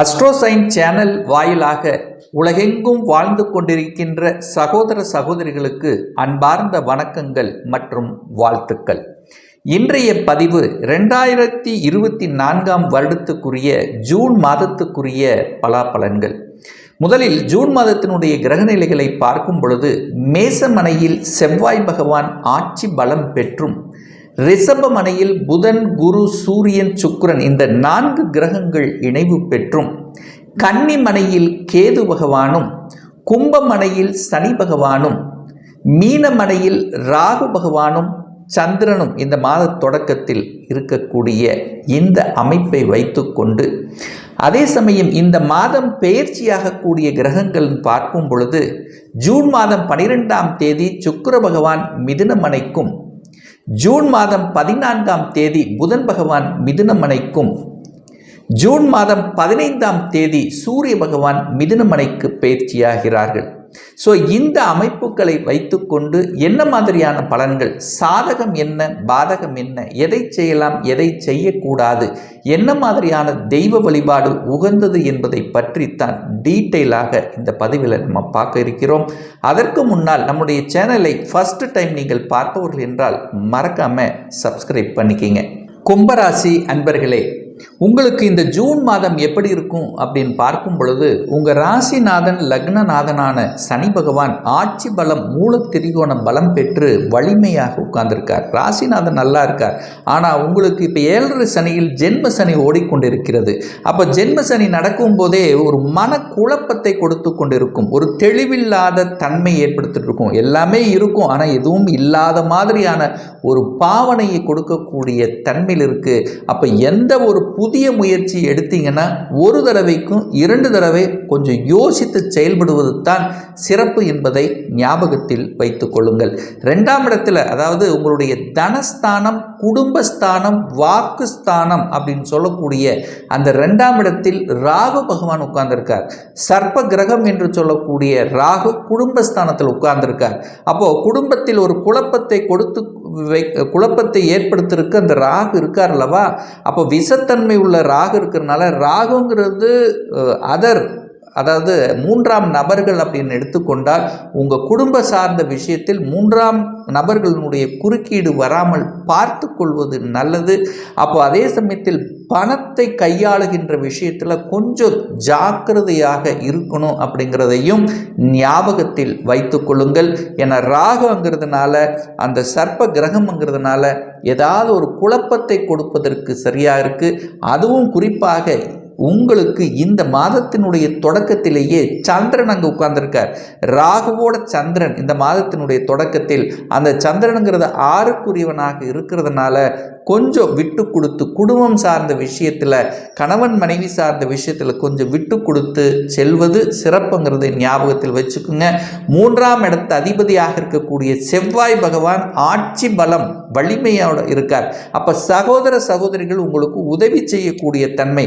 அஸ்ட்ரோசைன் channel வாயிலாக உலகெங்கும் வாழ்ந்து கொண்டிருக்கின்ற சகோதர சகோதரிகளுக்கு அன்பார்ந்த வணக்கங்கள் மற்றும் வாழ்த்துக்கள். இன்றைய பதிவு ரெண்டாயிரத்தி இருபத்தி நான்காம் வருடத்துக்குரிய ஜூன் மாதத்துக்குரிய பலாபலன்கள் முதலில் ஜூன் மாதத்தினுடைய கிரகநிலைகளை பார்க்கும் பொழுது மேசமனையில் செவ்வாய் பகவான் ஆட்சி பலம் பெற்றும் ரிஷபமனையில் புதன் குரு சூரியன் சுக்ரன் இந்த நான்கு கிரகங்கள் இணைவு பெற்றும். கன்னிமனையில் கேது பகவானும் கும்பமனையில் சனி பகவானும் மீனமனையில் ராகு பகவானும் சந்திரனும் இந்த மாத தொடக்கத்தில் இருக்கக்கூடிய இந்த அமைப்பை வைத்துக்கொண்டு அதே சமயம் இந்த மாதம் பெயர்ச்சியாகக்கூடிய கிரகங்கள் பார்க்கும் பொழுது ஜூன் மாதம் பனிரெண்டாம் தேதி சுக்கர பகவான் மிதுனமனைக்கும் ஜூன் மாதம் பதினான்காம் தேதி புதன் பகவான் மிதுனமனைக்கும். ஜூன் மாதம் பதினைந்தாம் தேதி சூரிய பகவான் மிதுனமனைக்கு பயிற்சியாகிறார்கள். ஸோ இந்த அமைப்புகளை வைத்துக்கொண்டு என்ன மாதிரியான பலன்கள்? சாதகம் என்ன? பாதகம் என்ன? எதை செய்யலாம்? எதை செய்யக்கூடாது? என்ன மாதிரியான தெய்வ வழிபாடு உகந்தது என்பதை பற்றித்தான் டீட்டெயிலாக இந்த பதிவில் நம்ம பார்க்க இருக்கிறோம். அதற்கு முன்னால் நம்முடைய சேனலை ஃபஸ்ட்டு டைம் நீங்கள் பார்ப்பவர்கள் என்றால் மறக்காமல் சப்ஸ்கிரைப் பண்ணிக்கிங்க. கும்பராசி அன்பர்களே உங்களுக்கு இந்த ஜூன் மாதம் எப்படி இருக்கும் அப்படின்னு பார்க்கும் பொழுது உங்கள் ராசிநாதன் லக்னநாதனான சனி பகவான் ஆட்சி பலம் மூல திரிகோண பலம் பெற்று வலிமையாக உட்கார்ந்திருக்கார். ராசிநாதன் நல்லா இருக்கார். ஆனால் உங்களுக்கு இப்போ ஏழரை சனியில் ஜென்ம சனி ஓடிக்கொண்டிருக்கிறது. அப்போ ஜென்ம சனி நடக்கும் போதே ஒரு மன குழப்பத்தை கொடுத்து கொண்டிருக்கும். ஒரு தெளிவில்லாத தன்மை ஏற்படுத்திட்டு இருக்கும். எல்லாமே இருக்கும். ஆனால் எதுவும் இல்லாத மாதிரியான ஒரு பாவனையை கொடுக்கக்கூடிய தன்மையில் இருக்குது அப்போ எந்த ஒரு புதிய முயற்சி எடுத்தீங்கன்னா ஒரு தடவைக்கும் இரண்டு தடவை கொஞ்சம் யோசித்து செயல்படுவது தான் சிறப்பு என்பதை ஞாபகத்தில் வைத்து கொள்ளுங்கள். ரெண்டாம் இடத்துல அதாவது உங்களுடைய தனஸ்தானம் குடும்பஸ்தானம் வாக்குஸ்தானம் அப்படின்னு சொல்லக்கூடிய அந்த ரெண்டாம் இடத்தில் ராகு பகவான் உட்கார்ந்திருக்கார். சர்ப்ப கிரகம் என்று சொல்லக்கூடிய ராகு குடும்பஸ்தானத்தில் உட்கார்ந்திருக்கார். அப்போது குடும்பத்தில் ஒரு குழப்பத்தை கொடுத்து குழப்பத்தை ஏற்படுத்துறதுக்கு அந்த ராகு இருக்கார் அல்லவா? அப்போ விஷத்தன்மை உள்ள ராகு இருக்கிறதுனால ராகுங்கிறது அதர் அதாவது மூன்றாம் நபர்கள் அப்படின்னு எடுத்துக்கொண்டால் உங்கள் குடும்ப சார்ந்த விஷயத்தில் மூன்றாம் நபர்களினுடைய குறுக்கீடு வராமல் பார்த்து கொள்வது நல்லது. அப்போ அதே சமயத்தில் பணத்தை கையாளுகின்ற விஷயத்தில் கொஞ்சம் ஜாக்கிரதையாக இருக்கணும் அப்படிங்கிறதையும் ஞாபகத்தில் வைத்து கொள்ளுங்கள். என ராகங்கிறதுனால அந்த சர்ப்ப கிரகம்ங்கிறதுனால ஏதாவது ஒரு குழப்பத்தை கொடுப்பதற்கு சரியாக இருக்குது அதுவும் குறிப்பாக உங்களுக்கு இந்த மாதத்தினுடைய தொடக்கத்திலேயே சந்திரன் அங்கே உட்கார்ந்துருக்கார். ராகுவோட சந்திரன் இந்த மாதத்தினுடைய தொடக்கத்தில் அந்த சந்திரனுங்கிறது ஆறுக்குரியவனாக இருக்கிறதுனால கொஞ்சம் விட்டு கொடுத்து குடும்பம் சார்ந்த விஷயத்தில் கணவன் மனைவி சார்ந்த விஷயத்தில் கொஞ்சம் விட்டு கொடுத்து செல்வது சிறப்புங்கிறத ஞாபகத்தில் வச்சுக்கோங்க. மூன்றாம் இடத்து அதிபதியாக இருக்கக்கூடிய செவ்வாய் பகவான் ஆட்சி பலம் வலிமையோடு இருக்கார். அப்போ சகோதர சகோதரிகள் உங்களுக்கு உதவி செய்யக்கூடிய தன்மை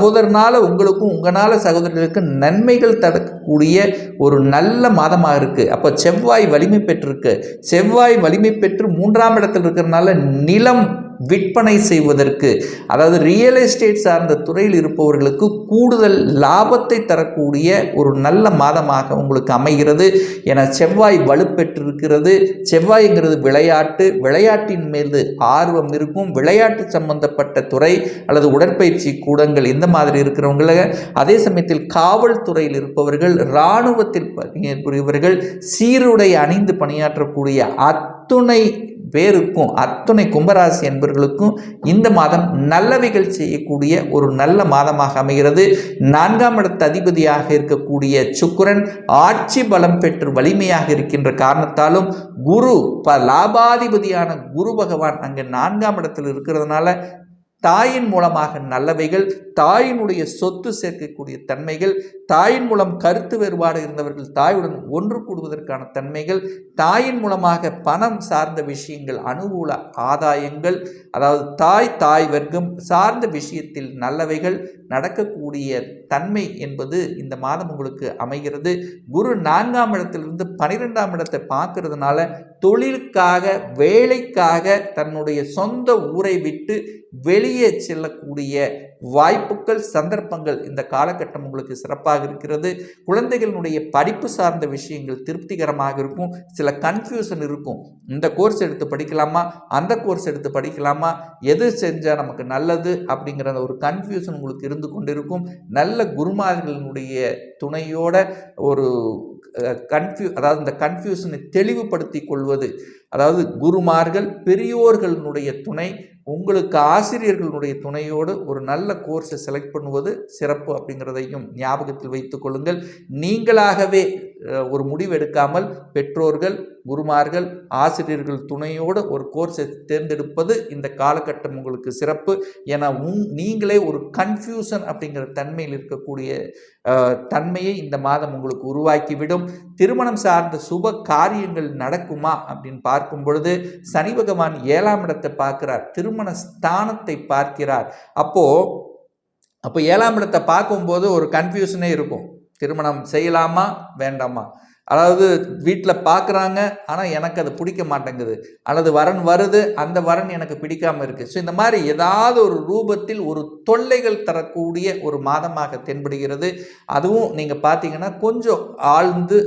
சகோதரனால் உங்களுக்கும் உங்களால் சகோதரர்களுக்கு நன்மைகள் தரக்கூடிய ஒரு நல்ல மாதமாக இருக்குது அப்போ செவ்வாய் வலிமை பெற்றிருக்கு. செவ்வாய் வலிமை பெற்று மூன்றாம் இடத்தில் இருக்கிறதுனால நிலம் விற்பனை செய்வதற்கு. அதாவது ரியல் எஸ்டேட் சார்ந்த துறையில் இருப்பவர்களுக்கு கூடுதல் லாபத்தை தரக்கூடிய ஒரு நல்ல மாதமாக உங்களுக்கு அமைகிறது. என செவ்வாய் வலுப்பெற்றிருக்கிறது. செவ்வாய்ங்கிறது விளையாட்டு. விளையாட்டின் மீது ஆர்வம் இருக்கும். விளையாட்டு சம்பந்தப்பட்ட துறை அல்லது உடற்பயிற்சி கூடங்கள் இந்த மாதிரி இருக்கிறவங்கள. அதே சமயத்தில் காவல்துறையில் இருப்பவர்கள் இராணுவத்தில் பணியாற்றுபவர்கள் சீருடை அணிந்து பணியாற்றக்கூடிய அத்துணை பேருக்கும் அத்துணை கும்பராசி என்பவர்களுக்கும் இந்த மாதம் நல்லவைகள் செய்யக்கூடிய ஒரு நல்ல மாதமாக அமைகிறது. நான்காம் இடத்து அதிபதியாக இருக்கக்கூடிய சுக்குரன் ஆட்சி பலம் பெற்று வலிமையாக இருக்கின்ற காரணத்தாலும் குரு ப லாபாதிபதியான குரு பகவான் அங்கே நான்காம் இடத்தில் இருக்கிறதுனால தாயின் மூலமாக நல்லவைகள் தாயினுடைய சொத்து சேர்க்கக்கூடிய தன்மைகள் தாயின் மூலம் கருத்து வேறுபாடு இருந்தவர்கள் தாயுடன் ஒன்று கூடுவதற்கான தன்மைகள் தாயின் மூலமாக பணம் சார்ந்த விஷயங்கள் அனுகூல ஆதாயங்கள் அதாவது தாய் தாய் வர்க்கம் சார்ந்த விஷயத்தில் நல்லவைகள் நடக்கக்கூடிய தன்மை என்பது இந்த மாதம் உங்களுக்கு அமைகிறது. குரு நான்காம் இடத்திலிருந்து பனிரெண்டாம் இடத்தை பார்க்கறதுனால தொழிலுக்காக வேலைக்காக தன்னுடைய சொந்த ஊரை விட்டு வெளியே செல்லக்கூடிய வாய்ப்புகள் சந்தர்ப்பங்கள் இந்த காலகட்டம் உங்களுக்கு சிறப்பாக இருக்கிறது. குழந்தைகளினுடைய படிப்பு சார்ந்த விஷயங்கள் திருப்திகரமாக இருக்கும். சில கன்ஃபியூஷன் இருக்கும். இந்த கோர்ஸ் எடுத்து படிக்கலாமா? அந்த கோர்ஸ் எடுத்து படிக்கலாமா? எது செஞ்சால் நமக்கு நல்லது அப்படிங்கிற அந்த ஒரு கன்ஃபியூஷன் உங்களுக்கு இருந்து கொண்டிருக்கும். நல்ல குருமார்களினுடைய துணையோட ஒரு கன்ஃபியூ அதாவது இந்த கன்ஃபியூஷனை தெளிவுபடுத்தி கொள்வது. அதாவது குருமார்கள் பெரியோர்களுடைய துணை உங்களுக்கு ஆசிரியர்களுடைய துணையோடு ஒரு நல்ல கோர்ஸை செலக்ட் பண்ணுவது சிறப்பு அப்படிங்கிறதையும் ஞாபகத்தில் வைத்துக் கொள்ளுங்கள். நீங்களாகவே ஒரு முடிவு எடுக்காமல் பெற்றோர்கள் குருமார்கள் ஆசிரியர்கள் துணையோடு ஒரு கோர்ஸை தேர்ந்தெடுப்பது இந்த காலகட்டம் உங்களுக்கு சிறப்பு. என உங் நீங்களே ஒரு கன்ஃபியூஷன் அப்படிங்கிற தன்மையில் இருக்கக்கூடிய தன்மையை இந்த மாதம் உங்களுக்கு உருவாக்கிவிடும் திருமணம் சார்ந்த சுப காரியங்கள் நடக்குமா அப்படின்னு பார்க்கும் பொழுது சனி பகவான் ஏழாம் இடத்தை பார்க்கிறார். திருமண ஸ்தானத்தை பார்க்கிறார். அப்போ அப்போ ஏழாம் இடத்தை பார்க்கும்போது ஒரு கன்ஃபியூஷனே இருக்கும். திருமணம் செய்யலாமா? வேண்டாமா? அதாவது வீட்டில் பார்க்குறாங்க ஆனால் எனக்கு அது பிடிக்க மாட்டேங்குது. அல்லது வரன் வருது அந்த வரன் எனக்கு பிடிக்காமல் இருக்குது ஸோ இந்த மாதிரி ஏதாவது ஒரு ரூபத்தில் ஒரு தொல்லைகள் தரக்கூடிய ஒரு மாதமாக தென்படுகிறது. அதுவும் நீங்கள் பார்த்தீங்கன்னா கொஞ்சம் ஆழ்ந்து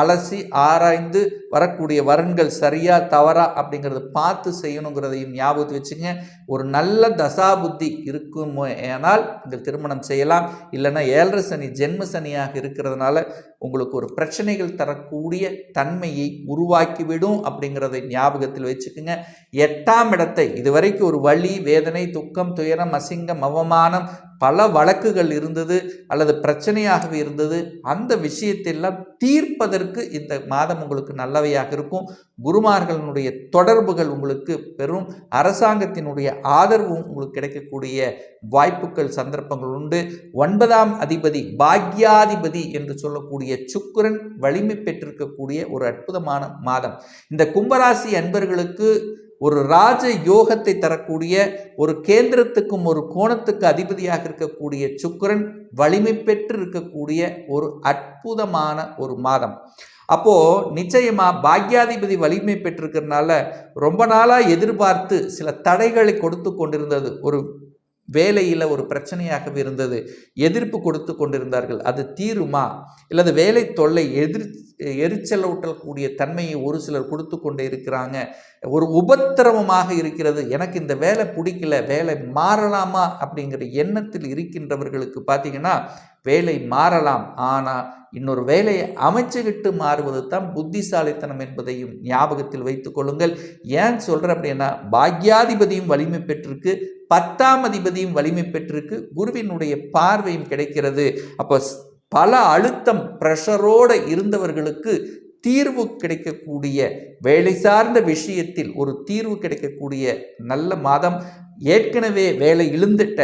அலசி ஆராய்ந்து வரக்கூடிய வரன்கள் சரியா தவறா அப்படிங்கிறத பார்த்து செய்யணுங்கிறதையும் ஞாபகத்து வச்சுங்க. ஒரு நல்ல தசாபுத்தி இருக்கும் ஏனால் நீங்கள் திருமணம் செய்யலாம். இல்லைன்னா ஏழரை சனி ஜென்ம சனியாக இருக்கிறதுனால உங்களுக்கு ஒரு பிரச்சனைகள் தரக்கூடிய தன்மையை உருவாக்கிவிடும் அப்படிங்கிறதை ஞாபகத்தில் வச்சுக்கோங்க. எட்டாம் இடத்தை இதுவரைக்கும் ஒரு வழி வேதனை துக்கம் துயரம் அசிங்கம் அவமானம் பல வழக்குகள் இருந்தது அல்லது பிரச்சனையாகவே இருந்தது அந்த விஷயத்தெல்லாம் தீர்ப்பதற்கு இந்த மாதம் உங்களுக்கு நல்லவையாக இருக்கும். குருமார்களுடைய தொடர்புகள் உங்களுக்கு பெரும் அரசாங்கத்தினுடைய ஆதரவும் உங்களுக்கு கிடைக்கக்கூடிய வாய்ப்புகள் சந்தர்ப்பங்கள் உண்டு. ஒன்பதாம் அதிபதி பாக்யாதிபதி என்று சொல்லக்கூடிய சுக்கரன் வலிமை பெற்றிருக்கக்கூடிய ஒரு அற்புதமான மாதம். இந்த கும்பராசி அன்பர்களுக்கு ஒரு ராஜ யோகத்தை தரக்கூடிய ஒரு கேந்திரத்துக்கும் ஒரு கோணத்துக்கு அதிபதியாக இருக்கக்கூடிய சுக்கரன் வலிமை பெற்று இருக்கக்கூடிய ஒரு அற்புதமான ஒரு மாதம். அப்போ நிச்சயமாக பாக்யாதிபதி வலிமை பெற்றிருக்கிறதுனால ரொம்ப நாளாக எதிர்பார்த்து சில தடைகளை கொடுத்து கொண்டிருந்தது ஒரு வேலையில் ஒரு பிரச்சனையாகவே இருந்தது. எதிர்ப்பு கொடுத்து கொண்டிருந்தார்கள். அது தீருமா? இல்லது வேலை தொல்லை எதிர் எரிச்சலூட்டக்கூடிய தன்மையை ஒரு சிலர் கொடுத்து கொண்டே இருக்கிறாங்க. ஒரு உபத்திரவமாக இருக்கிறது. எனக்கு இந்த வேலை பிடிக்கல. வேலை மாறலாமா? அப்படிங்கிற எண்ணத்தில் இருக்கின்றவர்களுக்கு பார்த்தீங்கன்னா வேலை மாறலாம். ஆனால் இன்னொரு வேலையை அமைச்சுக்கிட்டு மாறுவது தான் புத்திசாலித்தனம் என்பதையும் ஞாபகத்தில் வைத்துக் கொள்ளுங்கள். ஏன் சொல்கிறேன் அப்படின்னா பாக்யாதிபதியும் வலிமை பெற்றிருக்கு பத்தாம் அதிபதியும் வலிமை பெற்றிருக்கு குருவினுடைய பார்வையும் கிடைக்கிறது. அப்போ பல அழுத்தம் ப்ரெஷரோடு இருந்தவர்களுக்கு தீர்வு கிடைக்கக்கூடிய வேலை சார்ந்த விஷயத்தில் ஒரு தீர்வு கிடைக்கக்கூடிய நல்ல மாதம். ஏற்கனவே வேலை இழுந்துட்ட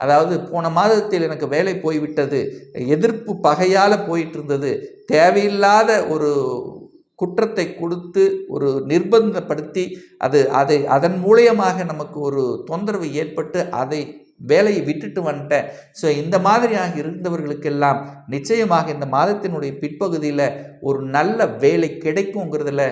அதாவது போன மாதத்தில் எனக்கு வேலை போய்விட்டது எதிர்ப்பு பகையால் போயிட்டு இருந்தது தேவையில்லாத ஒரு குற்றத்தை கொடுத்து ஒரு நிர்பந்தப்படுத்தி அது அதை அதன் மூலியமாக நமக்கு ஒரு தொந்தரவு ஏற்பட்டு அதை வேலையை விட்டுட்டு வந்துட்டேன். ஸோ இந்த மாதிரியாக இருந்தவர்களுக்கெல்லாம் நிச்சயமாக இந்த மாதத்தினுடைய பிற்பகுதியில் ஒரு நல்ல வேலை கிடைக்குங்கிறதுல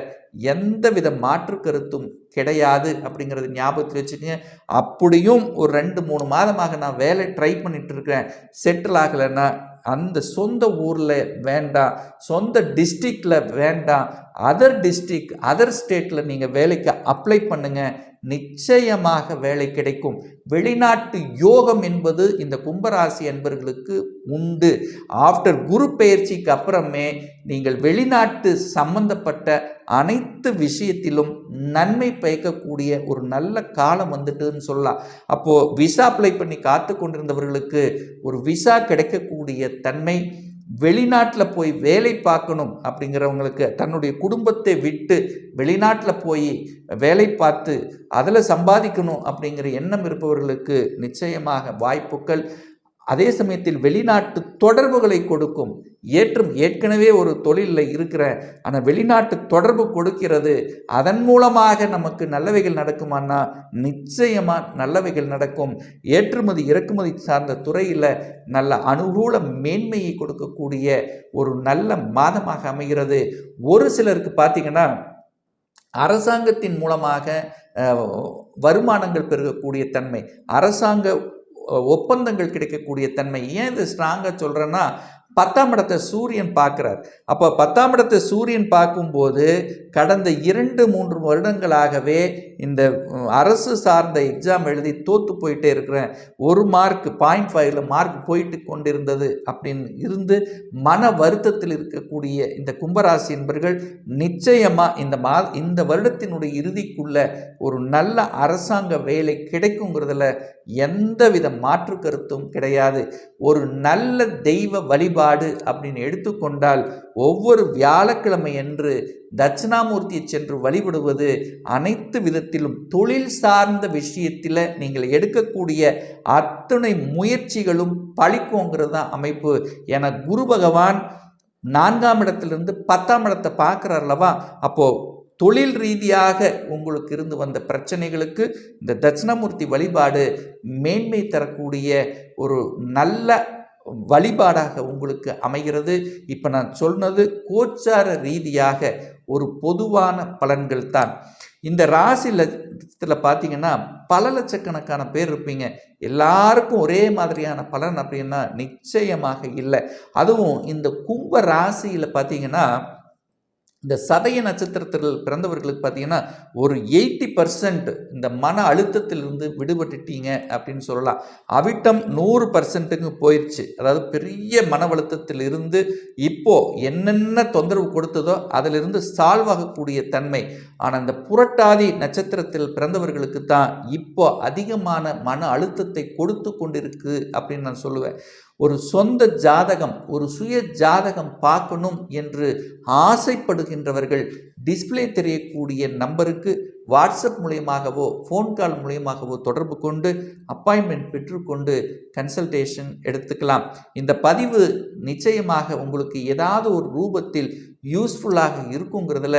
எந்த வித மாற்று கருத்தும் கிடையாது அப்படிங்கிறது ஞாபகத்தில் வச்சுக்கோங்க. அப்படியும் ஒரு ரெண்டு மூணு மாதமாக நான் வேலை ட்ரை பண்ணிட்டு இருக்கிறேன். செட்டில் ஆகலைன்னா அந்த சொந்த ஊரில் வேண்டாம். சொந்த டிஸ்ட்ரிக்டில் வேண்டாம். அதர் டிஸ்ட்ரிக் அதர் ஸ்டேட்டில் நீங்கள் வேலைக்கு அப்ளை பண்ணுங்கள் நிச்சயமாக வேலை கிடைக்கும். வெளிநாட்டு யோகம் என்பது இந்த கும்பராசி என்பர்களுக்கு உண்டு. ஆஃப்டர் குரு பயிற்சிக்கு அப்புறமே நீங்கள் வெளிநாட்டு சம்பந்தப்பட்ட அனைத்து விஷயத்திலும் நன்மை பயக்கக்கூடிய ஒரு நல்ல காலம் வந்துட்டுன்னு சொல்லலாம். அப்போது விசா அப்ளை பண்ணி காத்து கொண்டிருந்தவர்களுக்கு ஒரு விசா கிடைக்கக்கூடிய தன்மை வெளிநாட்டில் போய் வேலை பார்க்கணும் அப்படிங்கிறவங்களுக்கு தன்னுடைய குடும்பத்தை விட்டு வெளிநாட்டில் போய் வேலை பார்த்து அதில் சம்பாதிக்கணும் அப்படிங்கிற எண்ணம் இருப்பவர்களுக்கு நிச்சயமாக வாய்ப்புகள் அதே சமயத்தில் வெளிநாட்டு தொடர்புகளை கொடுக்கும். ஏற்றும் ஏற்கனவே ஒரு தொழிலில் இருக்கிற ஆனால் வெளிநாட்டு தொடர்பு கொடுக்கிறது அதன் மூலமாக நமக்கு நல்லவைகள் நடக்குமானா நிச்சயமாக நல்லவைகள் நடக்கும். ஏற்றுமதி இறக்குமதி சார்ந்த துறையில் நல்ல அனுகூல மேன்மையை கொடுக்கக்கூடிய ஒரு நல்ல மாதமாக அமைகிறது. ஒரு சிலருக்கு பார்த்தீங்கன்னா அரசாங்கத்தின் மூலமாக வருமானங்கள் பெருகக்கூடிய தன்மை அரசாங்க ஒப்பந்தங்கள் கிடைக்கக்கூடிய தன்மை. ஏன் இது ஸ்ட்ராங்காக சொல்கிறேன்னா பத்தாம் இடத்தை சூரியன் பார்க்குறார். அப்போ பத்தாம் இடத்தை சூரியன் பார்க்கும்போது கடந்த இரண்டு மூன்று வருடங்களாகவே இந்த அரசு சார்ந்த எக்ஸாம் எழுதி தோற்று போயிட்டே இருக்கிறேன். ஒரு மார்க் பாயிண்ட் ஃபைவ்ல மார்க் போயிட்டு கொண்டிருந்தது அப்படின்னு இருந்து மன வருத்தத்தில் இருக்கக்கூடிய இந்த கும்பராசி என்பர்கள் நிச்சயமாக இந்த மா இந்த வருடத்தினுடைய இறுதிக்குள்ள ஒரு நல்ல அரசாங்க வேலை கிடைக்குங்கிறதுல எந்தவித மாற்று கருத்தும் கிடையாது. ஒரு நல்ல தெய்வ வழிபாடு அப்படின்னு எடுத்துக்கொண்டால் ஒவ்வொரு வியாழக்கிழமை என்று தட்சிணாமூர்த்தியை சென்று வழிபடுவது அனைத்து விதத்திலும் தொழில் சார்ந்த விஷயத்தில் நீங்கள் எடுக்கக்கூடிய அத்தனை முயற்சிகளும் பழிக்குங்கிறது தான் அமைப்பு. என குரு பகவான் நான்காம் இடத்திலிருந்து பத்தாம் இடத்தை பார்க்குறார் அல்லவா? அப்போது தொழில் ரீதியாக உங்களுக்கு இருந்து வந்த பிரச்சனைகளுக்கு இந்த தட்சிணாமூர்த்தி வழிபாடு மேன்மை தரக்கூடிய ஒரு நல்ல வழிபாடாக உங்களுக்கு அமைகிறது. இப்போ நான் சொன்னது கோச்சார ரீதியாக ஒரு பொதுவான பலன்கள் தான். இந்த ராசி லட்சத்தில் பார்த்தீங்கன்னா பல லட்சக்கணக்கான பேர் இருப்பீங்க. எல்லாருக்கும் ஒரே மாதிரியான பலன் அப்படின்னா நிச்சயமாக இல்லை. அதுவும் இந்த கும்ப ராசியில் பார்த்தீங்கன்னா இந்த சதய நட்சத்திரத்தில் பிறந்தவர்களுக்கு பார்த்தீங்கன்னா ஒரு எயிட்டி பர்சன்ட் இந்த மன அழுத்தத்திலிருந்து விடுபட்டுட்டீங்க அப்படின்னு சொல்லலாம். அவிட்டம் நூறு பர்சன்ட்டுக்கு போயிடுச்சு அதாவது பெரிய மன அழுத்தத்தில் இருந்து இப்போ என்னென்ன தொந்தரவு கொடுத்ததோ அதிலிருந்து சால்வ் ஆகக்கூடிய தன்மை. ஆனால் இந்த புரட்டாதி நட்சத்திரத்தில் பிறந்தவர்களுக்கு தான் இப்போ அதிகமான மன அழுத்தத்தை கொடுத்து கொண்டிருக்கு அப்படின்னு நான் சொல்லுவேன். ஒரு சொந்த ஜாதகம் ஒரு சுய ஜாதகம் பார்க்கணும் என்று ஆசைப்படுகின்றவர்கள் டிஸ்ப்ளே தெரியக்கூடிய நம்பருக்கு வாட்ஸ்அப் மூலியமாகவோ ஃபோன் கால் மூலியமாகவோ தொடர்பு கொண்டு அப்பாயின்மெண்ட் பெற்றுக்கொண்டு கன்சல்டேஷன் எடுத்துக்கலாம். இந்த பதிவு நிச்சயமாக உங்களுக்கு ஏதாவது ஒரு ரூபத்தில் யூஸ்ஃபுல்லாக இருக்குங்கிறதுல